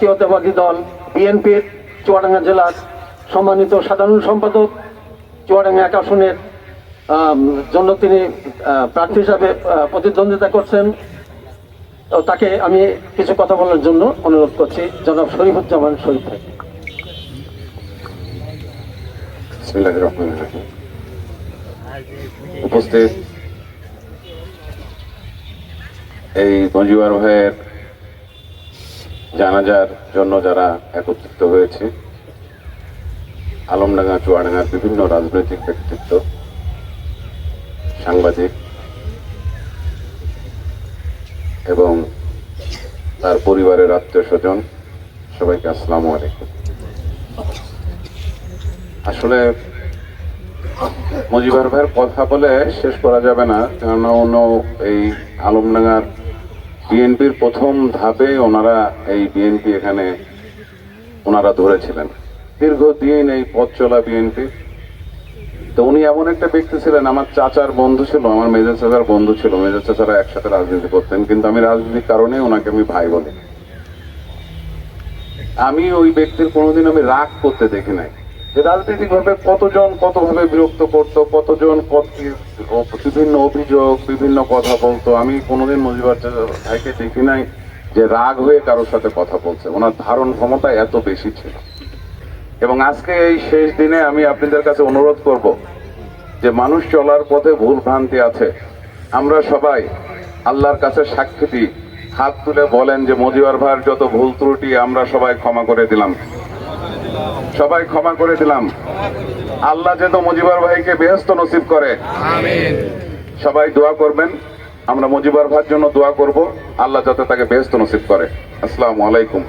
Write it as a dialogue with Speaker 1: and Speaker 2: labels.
Speaker 1: জাতীয়তাবাদী দল বিএনপির চুয়াডাঙ্গা জেলার সম্মানিত সাধারণ সম্পাদক, চুয়াডাঙ্গা এক আসনের জন্য তিনি প্রার্থী হিসাবে প্রতিদ্বন্দ্বিতা করছেন। তাকে আমি কিছু কথা বলার জন্য অনুরোধ করছি। জনাব শরীফুজ্জামান শরীফ ভাই।
Speaker 2: উপস্থিত এই মজিবার ভাইয়ের জানাজার জন্য যারা একত্রিত হয়েছে, আলমডাঙ্গা, চুয়াডাঙ্গার বিভিন্ন রাজনৈতিক ব্যক্তিত্ব, সাংবাদিক এবং তার পরিবারের আত্মীয় স্বজন, সবাইকে আসসালামু আলাইকুম। আসলে মজিবার ভাইয়ের কথা বলে শেষ করা যাবে না, কেননা অন্য এই আলমডাঙ্গার বিএনপির প্রথম ধাপে ওনারা এই বিএনপি এখানে ওনারা ধরেছিলেন। দীর্ঘদিন এই পথ চলা বিএনপি। তো উনি এমন একটা ব্যক্তি ছিলেন, আমার চাচার বন্ধু ছিল, আমার মেজর চাচার বন্ধু ছিল। মেজর চাচারা একসাথে রাজনীতি করতেন, কিন্তু আমি রাজনীতির কারণে ওনাকে আমি ভাই বলি। আমি ওই ব্যক্তির কোনোদিন আমি রাগ করতে দেখি নাই। যে রাজনৈতিক ভাবে কতজন কতভাবে বিরক্ত করত, কতজন কত বিভিন্ন অভিযোগ, বিভিন্ন কথা বলতো, আমি কোনোদিন মুজিবার ভাইকে দেখি নাই যে রাগ হয়ে কারোর সাথে কথা বলছে। ওনার ধারণ ক্ষমতা এত বেশি ছিল। এবং আজকে এই শেষ দিনে আমি আপনাদের কাছে অনুরোধ করব যে মানুষ চলার পথে ভুল ভ্রান্তি আছে। আমরা সবাই আল্লাহর কাছে সাক্ষী দিই। হাত তুলে বলেন যে মজিবার ভাইয়ের যত ভুল ত্রুটি, আমরা সবাই ক্ষমা করে দিলাম। সবাই ক্ষমা করে দিলাম। আল্লাহ যেন মজিবার ভাইকে বেহস্ত নসিব করে। সবাই দোয়া করবেন। আমরা মজিবার ভাইয়ের জন্য দোয়া করব। আল্লাহ যাতে তাকে বেহস্ত নসিব করে। আসসালামু আলাইকুম।